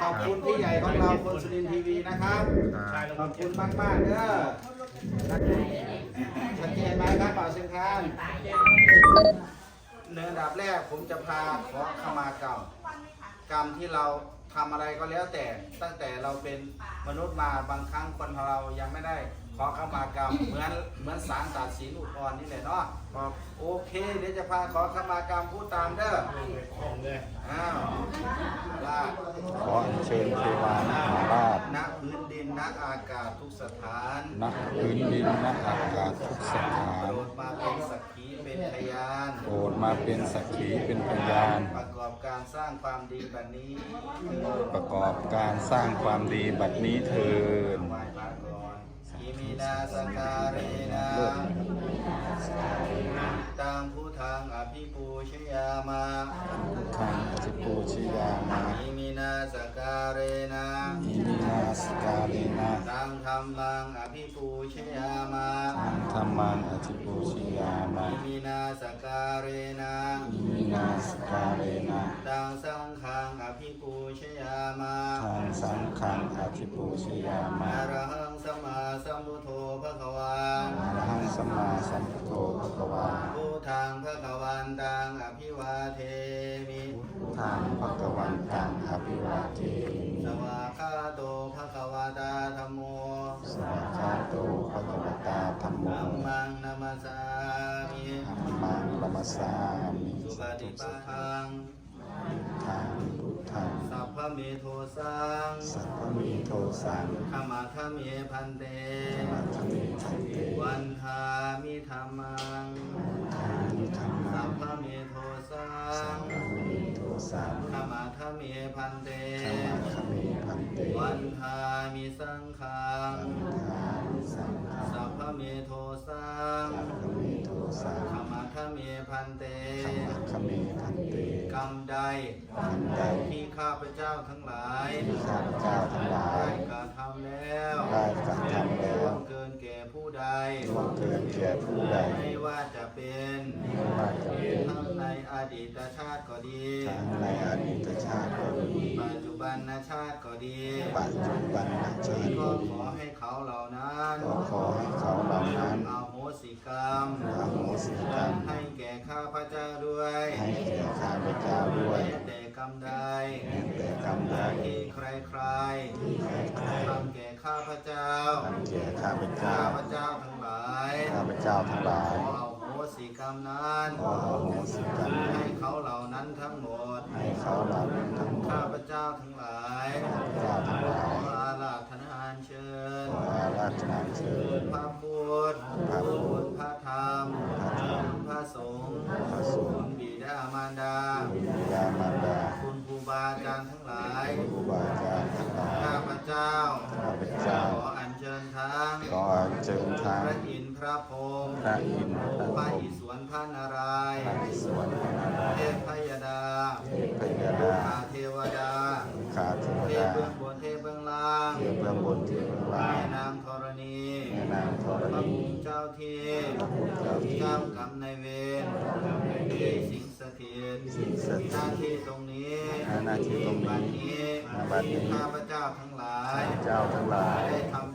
ขอบคุณพี่ใหญ่ของเราคนสุรินทร์ทีวีนะครับครับขอบคุณมากมากๆเด้อชัดเจนไหมครับบ่าวเชียงคานเนื้ออันดับแรกผมจะพาขอขมากรรมกรรมที่เราทำอะไรก็แล้วแต่ ตั้งแต่เราเป็นมนุษย์มาบางครั้งคนเรายังไม่ได้ ขอขมากรรมเหมือนเหมือนสารตัดสินอุทธรณ์นี่แหละเนาะครับโอเคเดี๋ยวจะพาขอขมากรรมพูดตามเด้ออ้าวลาขออัญเชิญเทวานาคราชณพื้นดินณอากาศทุกสถานณพื้นดินณอากาศทุกสถานโปรดมาเป็นสักขีเป็นพยานโปรดมาเป็นสักขีเป็นพยาน ประกอบการสร้างความดีแบบนี้เถิดประกอบการสร้างความดีบัดนี้เทิน ไหว้พระก่อนอิมิ นาสการเรนะตังพุทธังอภิปูชยามาขังจิปูชิยามาอิมินาสการเรนะอิมินาสกาเลนะตังธรรมังอภิปูชยามาทัง ธรรมังอจิปูชิยามาอิมินาสการเรนะอิมินาสกาเลนะตังสังฆังอภิปูชยามาทางสังขังอจิปูชิยามาอะระหังสัมมาสัมพุทโธภะคะวาอรหังสัมมาสัมพุทโธภะคะวาพุทธังภะคะวันตังอภิวาเทมิทางภะคะวันตังอภิวาเทมิ ตภะคะวตาธัมโมธัมมังนามัสสามิธัมมังละมัสสามิสุปฏิปันทังทางพุทธังสัพพะเมโทสังสัพพมีโทสังขมาทะเมพันเตมัทมิทันเต วันทามิธรรมังทานิธรรสัมัพงพะเมโทสัสังพพมีโทสังขมาทะเมพันเตธรรมะขมิพันเต วันทามิสังขังทานิ สังฆังสัพพะเมโทสังสัพพมีโทสังขมาทะเมพันเต รรมใดอันใดที่ข้าพเจ้าทั้งหลายที่ข้าพเจ้าทั้งหลาได้ยกระทำแล้วได้กระทำแล้วล่วงเกินแก่ผู้ใดล่วงเกินแก่ผู้ใดไม่ว่าจะเป็นไม่ว่าจะเป็นทั้งในอดีตชาติก็ดีทั้งในอดีตชาติก็ดี ปัจจุบันชาติก็ดี ปัจจุบันชาติก็ก็ดีขอให้เขาเหล่านั้นก็ขอให้เขาเหล่านั้นอโหสิกรรมอโหสิกรรมให้แก่ข้าพเจ้าด้วยให้แก่ข้าพเจ้า ด้วยแม้แต่กรรมใดแม้แต่กรรมใดที่ใครใครที่ใครใครทำแก่ข้าพเจ้าทำแก่ข้าพเจ้าข้าพเจ้าทั้งหลายข้าพเจ้าทั้งหลาขยอเอาโหสิกรรมนั้นขออโหสิกรรมให้เขาเหล่านั้นทั้งหมดให้เขาเหล่านั้นทั้งหมข้าดพเจ้าทั้งหลายข้าพเจ้าทั้งหลาขยออาราธนาอัญเชิญขออาราธนาเชิญพระพุทธ พระพุทธ พระธรรม พระธรรม พระสงฆ์ พระสงฆ์ คุณบิดามารดา คุณบิดามารดา คุณครูบาอาจารย์ทั้งหลาย ครูบาอาจารย์ทั้งหลาย ข้าพเจ้า ข้าพเจ้า ขออัญเชิญทั้ง ขออัญเชิญทาง พระอินทร์พระพร หมพระอินทร์พระอิศวรพระนารายณ์พระอิศวรพระนารายเทพพยดาเทพยดาอาเทวดาขาเทวเทพดาเบื้องบนเทพเบื้องล่างเทพเบื้องบนเทพเบื้องล่าแม่ง นางธรณีแม่นางธรพระณีภูมิเจ้าที่พระพุทธเจ้าที่เจ้ากรรมนายเวรที่สิงสถิตสิงศักดิ์หน้าที่ตรงนี้หน้าที่ตรงนี้บัดนี้ณบัดนี้ ข้าพเจ้าทั้งหลายเจ้าทั้งหลาย ได้ทำ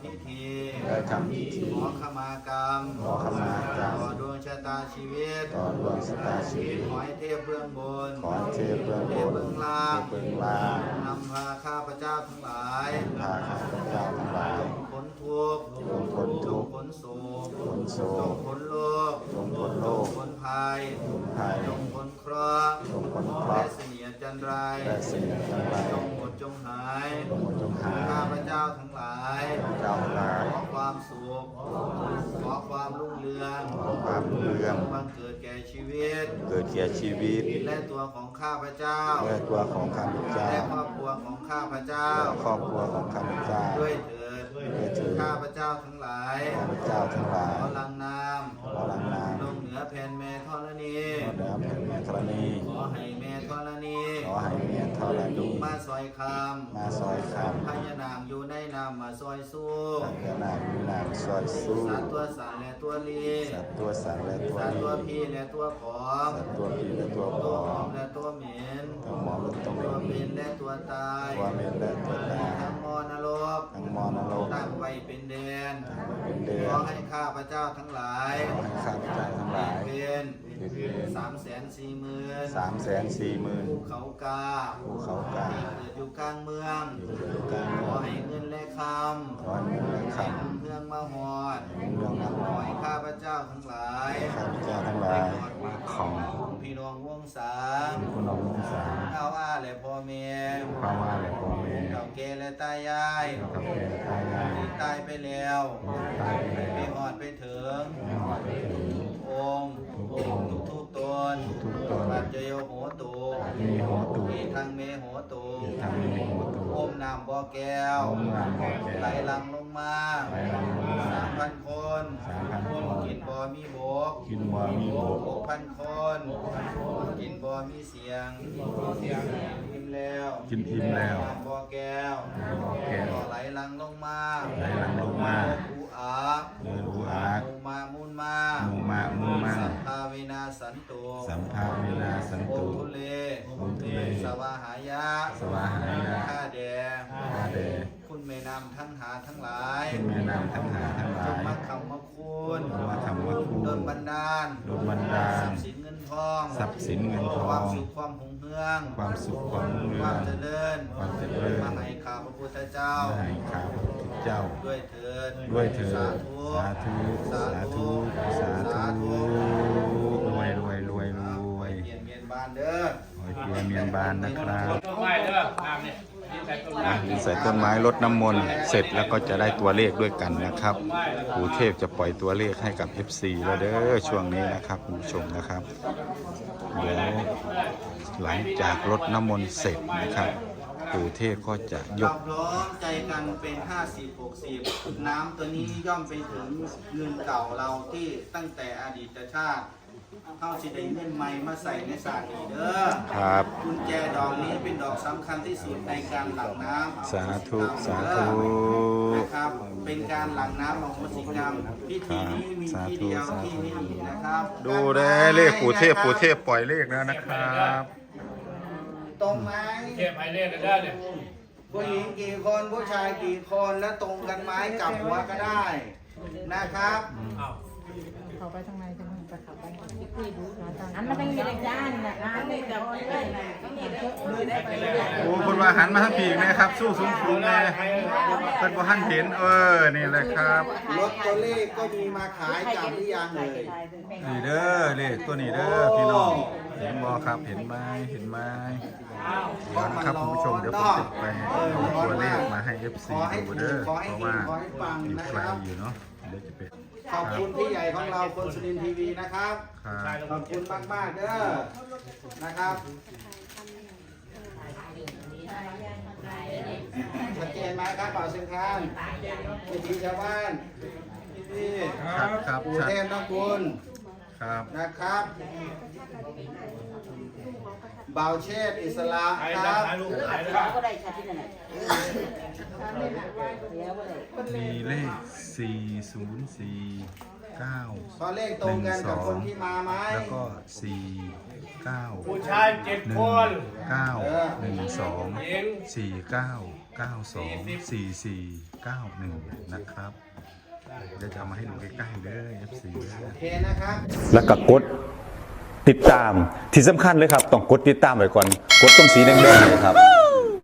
พิธีได้ทำพิธีขอขมากรรมขอขมากรรมต่อดวงชะตาชีวิตต่อดวงชะตาชีวิตขอให้เทพเบื้องบนขอให้เทพเบื้องเทบพนเบื้องล่างเทพเบื้องล่างนำพาข้าพเจ้าทั้งหลายพาข้าพเจ้าทั้งหลายพ้น ทุกข์จงพ้นทุกข์พ้นโศกพ้นโศจงกพ้นโลกจงพ้นโลกพ้นภัยพ้นภัยจงพ้นเคราะห์จงพ้นเคราะและห์เสียจันไรและสิ่งทั้งหลายจงหมดจงหายจงหมดจงหายข้าพเจ้าทั้งหลายเจ้าทั้งหลายขอความสุขขอความรุ่งเรืองขอความรุ่งเรืองบังเกิดแก่ชีวิต เกิดแก่ชีวิตและตัวของข้าพเจ้าและตัวของข้าพเจ้าและครอบครัวของข้าพเจ้าและครอบครัวของข้าพเจ้าด้วยเถิด ด้วยเถิดข้าพเจ้าทั้งหลายข้าพเจ้าทั้งหลายขอลังน้ขอลังนาำลงเหนืออแผ่นแม่ธรณีขอดาบแผ่นแม่ธรณีขอให้แม่ธรณีขอให้แม่ธรณีมาซอยคมาซอยคำพญานามอยู่ในนามมาซอยสู้ำสังฆนามวินามซอยสู้สัตว์ตัวสันและตัวลีสัตว์ตัวสังและตัวสัตว์นี้ตัวพี่และตัวผอมสัตว์ตัวผีและตัวปตัวอหอมมและตัวเหม็นทั้งหมอและตัวตัวเมเป็นและตัวตายตัวเมนและตัวตาทั้งมอนรกทั้งมอนรก ตั้งไว้เป็นเดนทั้งเป็นเดืขออนให้ข้าพเจ้าทั้งหลาย ขอให้ข้าพเจ้าทั้งหลาย เป็น เป็นเดือนสามแสนสี่หมื่นสามแสนสี่หมื่นภูเขากาภูเขากาที่เกิดอยู่กลางเมืองอยู่กลางขเมือองให้เงินและคขอให้เงินและำคให้นำเรื่องมาหอดำเรื่องนั้นขอให้ข้าพเจ้าทั้งหลายข้าพเจ้าทั้งหลายของพี่น้องวงศาคุณน้องมุสาข้าวอาและพ่อแม่ความว่าและพ่อแม่เก่าแก่และตายายกับแม่ตายายที่ตายไปแล้วตายไปไปแล้วหอดไปถึงไม่หอดไปถึงองค์ทุกทุกๆตน ทุกๆตน ปัจจโยโหตุ มีหัวตู มีทางเมโหตุทำมีหัวตูอมน้ำบ่อแก้วเอางานบอกแก่ไหลหลังลงมาไหลหลังลงมาสามพันคนสามพันคนกินบ่มีบกกินบ่มีโบกหกพันคนกินบ่มีเสียงอิ่มแล้วกินอิ่มแล้ว น้ำบ่อแก้วบอกแก่ก็ไหลหลังลงมาไหลหลังลงมาอูอาเดินอูอาร์มูมามุนมามูมามูมาสัพพาวินาสันตุสัมภาเวลาสันโอตุ ทุเล โอทุเล สวาหายะ สวาหายะ ข้าแดง ข้าแด่ คุณแม่นำทั้งหาทั้งหลายคุณแม่นางทั้งหาทั้งหจลางยมาคำมาคุณจงมาคำว่าคุณโดนบันดาลโดนบันดาทรัลพย์สินเงินทองทรัพย์สินเงินทคอวามงสุขความหุ่งเฮือง ความสุขความรุ่งคเรืวาอมงเจริญความเจริญมาให้ข้าพระพุทธเจ้าให้ข้าพระพุทธเจ้า ด้วยเถิดด้วยเถิดสาธุสาธุสาธุสาธุรวยรวยรวยรวยเปลี่ยนเมียนบานเด้อโอ้ยเพียเมียนบานนะครับต้นไม้เด้อน้ำเนี่ย นี่ใส่ต้นไม้อะใส่ต้นไม้รดน้ำมนต์เสร็จแล้วก็จะได้ตัวเลขด้วยกันนะครับปู่เทพจะปล่อยตัวเลขให้กับ FC แล้วเด้อช่วงนี้นะครับคุณผู้ชมนะครับเดี๋ยวหลังจากรดน้ำมนต์เสร็จนะครับปู่เทพก็จะยกร้อมใจกันเป็น50 60น้ำตัวนี้ย่อมไปถึงเงินเก่าเราที่ตั้งแต่อดีตชาติ เข้าสิได้เงินใหม่มาใส่ในสานีเด้อครับ กุญแจดอกนี้เป็นดอกสำคัญที่สุดในการหลั่งน้ำสาธุสาธุนะครับ เป็นการหลั่งน้ำของมุสิกรรมพิธีนี้มีที่เดียวที่นี่นะครับดูได้เลขปู่เทพปู่เทพปล่อยเลขแล้วนะครับ ตรงไหมเก็บไอเล่นได้เนี่ยผู้หญิงกี่คนผู้ชายกี่คนและตรงกันไหมกลับหัวก็ได้นะครับ อ้าว เขาไปทางในจะมึงไปเขาไปคุยดูนะตอนนั้นมันเป็นยังไงจ้าเนี่ยร้านนี่แต่ว่าเลยนะต้องมีได้ดูได้ไปเลยโอ้คนว่าหันมาทางปีกนะครับ สู้สูงสูงเลยเพิ่นบ่ทันเห็น เออ นี่แหละครับรถตัวเลขก็มีมาขายจับหรือยังเลยนี่เด้อเลขตัวนี้เด้อพี่น้องเห็นบ่ครับเห็นไหมเห็นไหมเดี๋ยวนะครับคุณผู้ชมเดี๋ยวผมติดไปเอาตัวเลขมาให้ FC ขอให้ดูถูกเด้อขอให้เพราะเฮว่างขอให้ปังอยู่นะไกคลรับอยู่เนาะเดี๋ยวจะเป็น ขอบคุณพี่ใหญ่ของเราคนสุรินทร์ทีวีนะครับ ครับขอบคุณมากๆเด้อนะครับชัดเจนไหมครับเป่าเสียงคานวิธีชาวบ้านพี่ครับครับปู่ชัดเทพนะคุณครับนะครับบ่าวเชษฐ์อิสระถ่ายคได้รับถ่ายรูปถ่ายได้ก็ได้ชาที่นั่นแหละเดี๋ยวเลย มีเลข 404 9ขอเลขตรงกันกับคนที่มาไหมแล้วก็ 4 9 ผู้ชายเจ็ดหนึ่คงนเก้าหนึ่งสองหญิงสี่เก้าเก้าสองสี่สี่เก้าหนึ่งนะครับเดี๋ยวจะเอามาให้ดูใกล้ๆเด้อ FC เด้อ โอเคนะครับ แล้วก็กดติดตามที่สำคัญเลยครับ ต้องกดติดตามไว้ก่อน กดตรงสีแดงๆเนยครับ